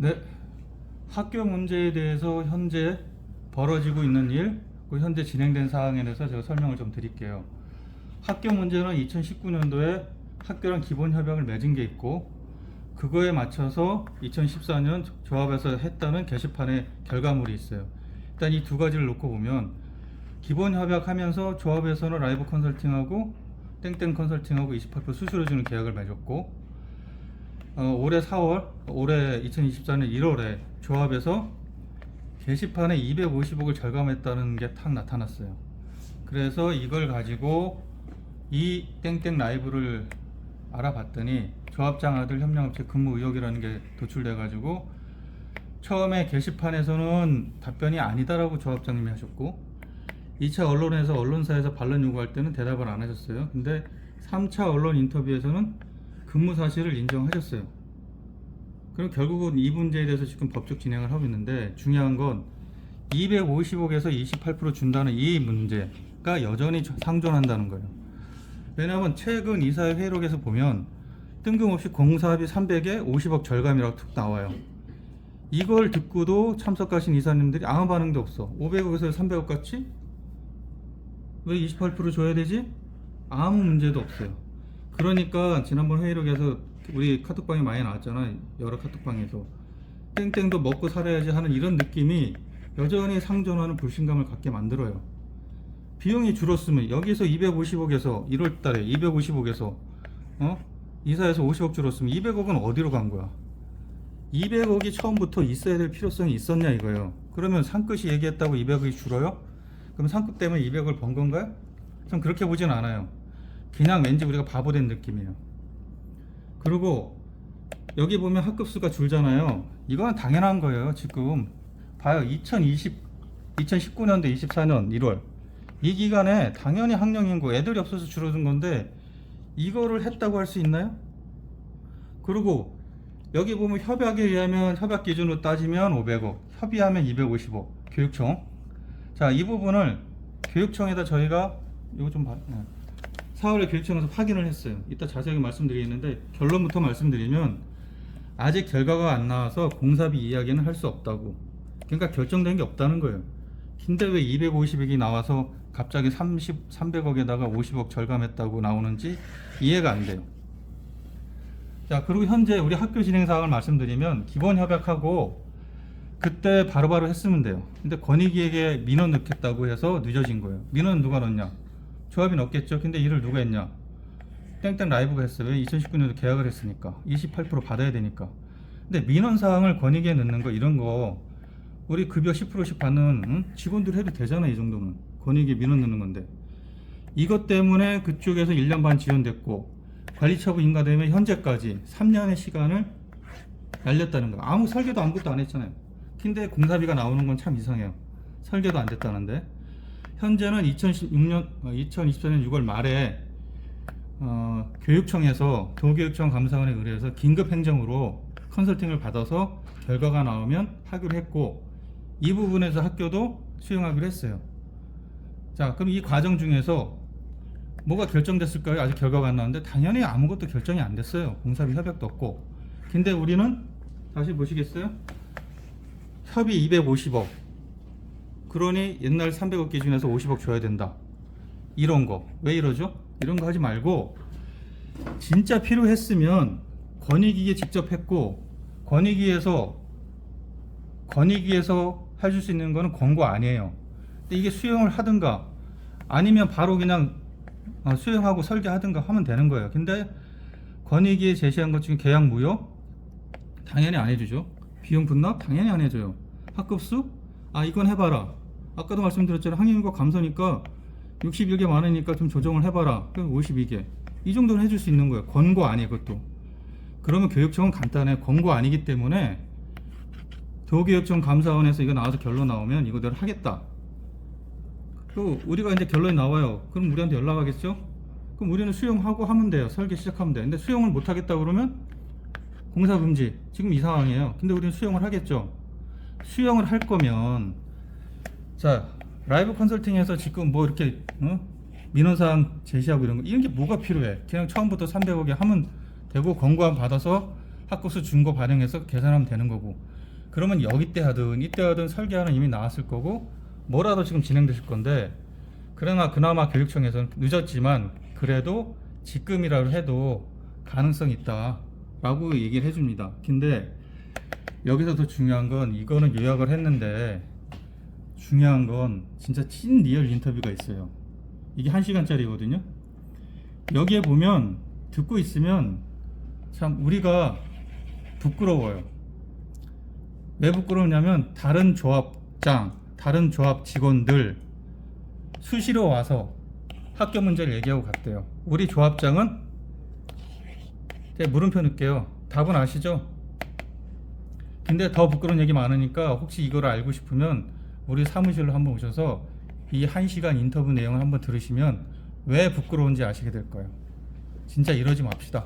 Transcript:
네. 학교 문제에 대해서 현재 벌어지고 있는 일, 그 현재 진행된 사항에 대해서 제가 설명을 좀 드릴게요. 학교 문제는 2019년도에 학교랑 기본 협약을 맺은 게 있고 그거에 맞춰서 2014년 조합에서 했다는 게시판에 결과물이 있어요. 일단 이 두 가지를 놓고 보면 기본 협약하면서 조합에서는 라이브 컨설팅하고 땡땡 컨설팅하고 28% 수수료 주는 계약을 맺었고 어, 올해 4월, 올해 2024년 1월에 조합에서 게시판에 250억을 절감했다는 게 탁 나타났어요. 그래서 이걸 가지고 이 땡땡 라이브를 알아봤더니 조합장 아들 협력업체 근무 의혹이라는 게 도출돼 가지고 처음에 게시판에서는 답변이 아니다라고 조합장님이 하셨고 2차 언론에서 언론사에서 반론 요구할 때는 대답을 안 하셨어요. 근데 3차 언론 인터뷰에서는 근무 사실을 인정하셨어요. 그럼 결국은 이 문제에 대해서 지금 법적 진행을 하고 있는데 중요한 건 250억에서 28% 준다는 이 문제가 여전히 상존한다는 거예요. 왜냐하면 최근 이사회 회의록에서 보면 뜬금없이 공사비 300에 50억 절감이라고 툭 나와요. 이걸 듣고도 참석하신 이사님들이 아무 반응도 없어. 500억에서 300억 같이? 왜 28% 줘야 되지? 아무 문제도 없어요. 그러니까 지난번 회의록에서 우리 카톡방에 많이 나왔잖아. 여러 카톡방에서. 땡땡도 먹고 살아야지 하는 이런 느낌이 여전히 상존하는 불신감을 갖게 만들어요. 비용이 줄었으면 여기서 250억에서 1월 달에 250억에서 어? 이사에서 50억 줄었으면 200억은 어디로 간 거야? 200억이 처음부터 있어야 될 필요성이 있었냐 이거예요. 그러면 상끝이 얘기했다고 200억이 줄어요? 그럼 상끝 때문에 200억을 번 건가요? 전 그렇게 보진 않아요. 그냥 왠지 우리가 바보 된 느낌이에요. 그리고 여기 보면 학급수가 줄잖아요. 이건 당연한 거예요. 지금 봐요. 2020, 2019년도 24년 1월 이 기간에 당연히 학령 인구 애들이 없어서 줄어든 건데 이거를 했다고 할 수 있나요? 그리고 여기 보면 협약에 의하면 협약 기준으로 따지면 500억, 협의하면 250억, 교육청. 자, 이 부분을 교육청에다 저희가 이거 좀 봐. 네. 4월에 교육청에서 확인을 했어요. 이따 자세하게 말씀드리겠는데 결론부터 말씀드리면 아직 결과가 안 나와서 공사비 이야기는 할 수 없다고. 그러니까 결정된 게 없다는 거예요. 근데 왜 250억이 나와서 갑자기 30, 300억에다가 50억 절감했다고 나오는지 이해가 안 돼요. 자, 그리고 현재 우리 학교 진행 사항을 말씀드리면 기본 협약하고 그때 바로바로 했으면 돼요. 근데 권익위에게 민원 넣겠다고 해서 늦어진 거예요. 민원 누가 넣냐? 조합이 넣겠죠. 근데 일을 누가 했냐? 땡땡 라이브가 했어요. 왜 2019년도 계약을 했으니까. 28% 받아야 되니까. 근데 민원 사항을 권익위에 넣는 거 이런 거 우리 급여 10%씩 받는 응? 직원들 해도 되잖아 이 정도면 권익위 민원 넣는 건데 이것 때문에 그쪽에서 1년 반 지연됐고 관리처분 인가되면 현재까지 3년의 시간을 날렸다는 거 아무 설계도 아무것도 안 했잖아요 근데 공사비가 나오는 건 참 이상해요 설계도 안 됐다는데 현재는 2016년 2024년 6월 말에 어, 교육청에서 도교육청 감사원에 의뢰해서 긴급 행정으로 컨설팅을 받아서 결과가 나오면 하기로 했고 이 부분에서 학교도 수용하기로 했어요. 자, 그럼 이 과정 중에서 뭐가 결정됐을까요? 아직 결과가 안 나왔는데 당연히 아무것도 결정이 안 됐어요. 공사비 협약도 없고. 근데 우리는 다시 보시겠어요? 협의 250억. 그러니 옛날 300억 기준에서 50억 줘야 된다. 이런 거. 왜 이러죠? 이런 거 하지 말고 진짜 필요했으면 권익위에 직접 했고 권익위에서 권익위에서 해줄 수 있는 거는 권고 아니에요. 근데 이게 수용을 하든가 아니면 바로 그냥 어, 수용하고 설계하든가 하면 되는 거예요. 근데 권익위에 제시한 것 중에 계약 무효 당연히 안 해주죠. 비용 분납 당연히 안 해줘요. 학급수 아 이건 해봐라. 아까도 말씀드렸잖아요. 항해인과 감소니까 61개 많으니까 좀 조정을 해봐라. 그럼 52개. 이 정도는 해줄 수 있는 거예요. 권고 아니에요, 그것도. 그러면 교육청은 간단해. 권고 아니기 때문에 도교육청 감사원에서 이거 나와서 결론 나오면 이거대로 하겠다. 또 우리가 이제 결론이 나와요. 그럼 우리한테 연락하겠죠? 그럼 우리는 수용하고 하면 돼요. 설계 시작하면 돼. 근데 수용을 못 하겠다 그러면 공사 금지. 지금 이 상황이에요. 근데 우리는 수용을 하겠죠. 수용을 할 거면 자 라이브 컨설팅에서 지금 뭐 이렇게 어? 민원사항 제시하고 이런 거 이런 게 뭐가 필요해? 그냥 처음부터 300억에 하면 되고 권고안 받아서 학급수 준거 반영해서 계산하면 되는 거고 그러면 여기 때 하든 이때 하든 설계하는 이미 나왔을 거고 뭐라도 지금 진행되실 건데 그러나 그나마 교육청에서는 늦었지만 그래도 지금이라도 해도 가능성이 있다라고 얘기를 해줍니다. 근데 여기서 더 중요한 건 이거는 요약을 했는데 중요한 건 진짜 찐 리얼 인터뷰가 있어요. 이게 한 시간짜리거든요. 여기에 보면 듣고 있으면 참 우리가 부끄러워요. 왜 부끄러우냐면 다른 조합장, 다른 조합 직원들 수시로 와서 학교 문제를 얘기하고 갔대요. 우리 조합장은 물음표 넣을게요. 답은 아시죠? 근데 더 부끄러운 얘기 많으니까 혹시 이걸 알고 싶으면 우리 사무실로 한번 오셔서 이한 시간 인터뷰 내용을 한번 들으시면 왜 부끄러운지 아시게 될 거예요. 진짜 이러지 맙시다.